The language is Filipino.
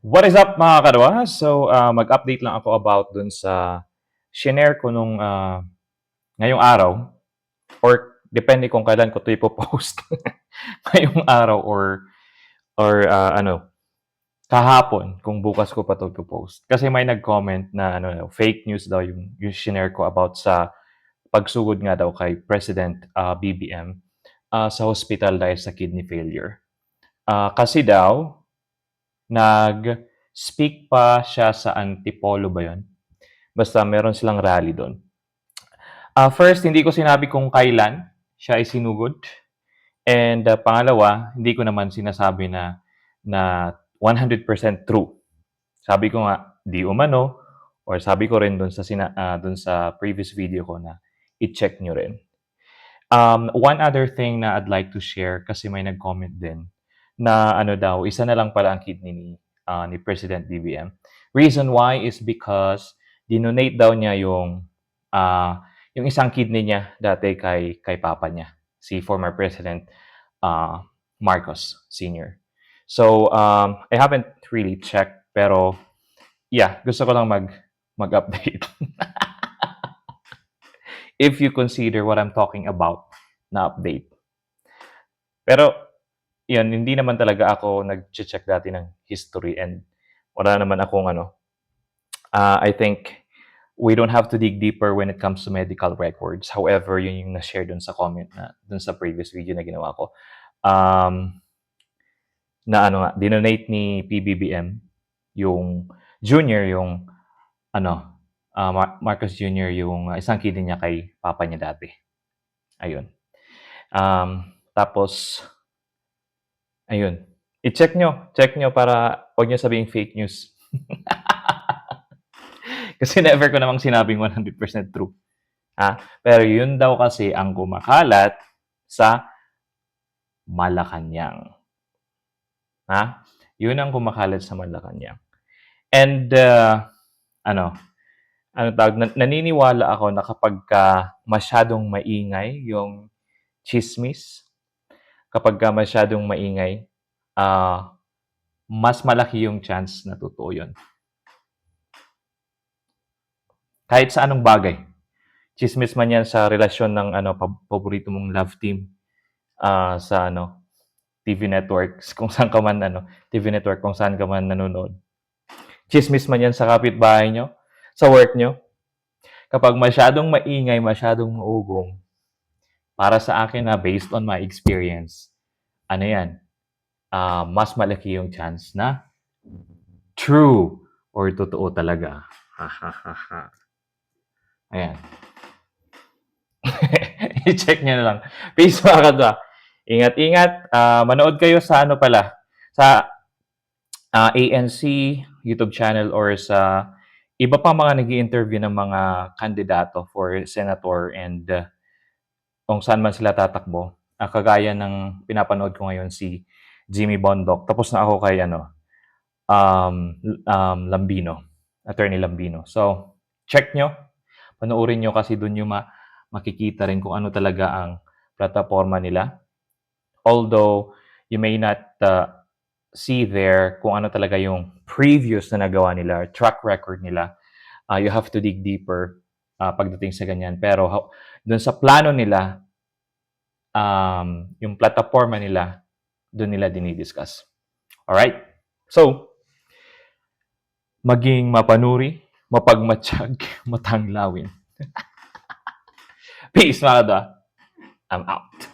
What is up mga kadwa? So, ah, mag-update lang ako about dun sa shinare ko nung ah, ngayong araw or depende kung kailan ko ito ipopost. ngayong araw or or ah, ano, kahapon kung bukas ko pa ito ipopost. Kasi may nag-comment na ano, fake news daw yung, yung shinare ko about sa pagsugod nga daw kay President ah, BBM ah, sa hospital dahil sa kidney failure. Ah, kasi daw, nag-speak pa siya sa Antipolo ba yun? Basta meron silang rally doon. Ah, first, hindi ko sinabi kung kailan siya ay sinugod. And ah, pangalawa, hindi ko naman sinasabi na na 100% true. Sabi ko nga, di umano, or sabi ko rin doon sa, sina, ah, doon sa previous video ko na i-check nyo rin. Um, one other thing na I'd like to share kasi may nag-comment din na ano daw, isa na lang pala ang kidney ni, ah, ni President BBM. Reason why is because dinonate daw niya yung ah, yung isang kidney niya dati kay kay papa niya, si former President ah, Marcos Sr. So, um, I haven't really checked pero yeah, gusto ko lang mag mag-update. If you consider what I'm talking about na update. Pero yun, hindi naman talaga ako nag-check dati ng history and wala naman akong ano. ah, I think we don't have to dig deeper when it comes to medical records. However, yun yung na-share dun sa comment na dun sa previous video na ginawa ko. Um, na ano nga, dinonate ni PBBM yung junior, yung ano, ah, Mar- Marcos Jr., yung ah, isang kidney niya kay papa niya dati. Ayun. Um, tapos, ayun. I-check nyo. Check nyo para huwag nyo sabihin fake news. kasi never ko namang sinabing 100% true. Ha? Pero yun daw kasi ang kumakalat sa Malacanang. Ha? Yun ang kumakalat sa Malacanang. And, uh, ano, ano tawag, nan- naniniwala ako na kapag ka masyadong maingay yung chismis, kapag ka masyadong maingay, ah, mas malaki yung chance na totoo yun. Kahit sa anong bagay. Chismis man yan sa relasyon ng ano, pab- paborito mong love team ah, sa ano, TV networks, kung saan ka man, ano, TV network, kung saan ka man nanonood. Chismis man yan sa kapitbahay nyo, sa work nyo. Kapag masyadong maingay, masyadong maugong, para sa akin na based on my experience, ano yan, ah, mas malaki yung chance na true or totoo talaga. Ayan. I-check nyo na lang. Peace mga kadwa. Ingat-ingat. Ah, manood kayo sa ano pala, sa ah, ANC YouTube channel or sa iba pa mga nag interview ng mga kandidato for senator and uh, kung saan man sila tatakbo. Ah, kagaya ng pinapanood ko ngayon si Jimmy Bondoc. Tapos na ako kay ano, um, um, Lambino, Attorney Lambino. So, check nyo. Panoorin nyo kasi doon yung ma- makikita rin kung ano talaga ang plataforma nila. Although, you may not uh, see there kung ano talaga yung previous na nagawa nila, track record nila. Uh, you have to dig deeper uh, pagdating sa ganyan. Pero doon sa plano nila, um, yung plataforma nila, doon nila dinidiscuss. Alright? So, maging mapanuri, mapagmatsyag, matanglawin. Peace, mga kadwa. I'm out.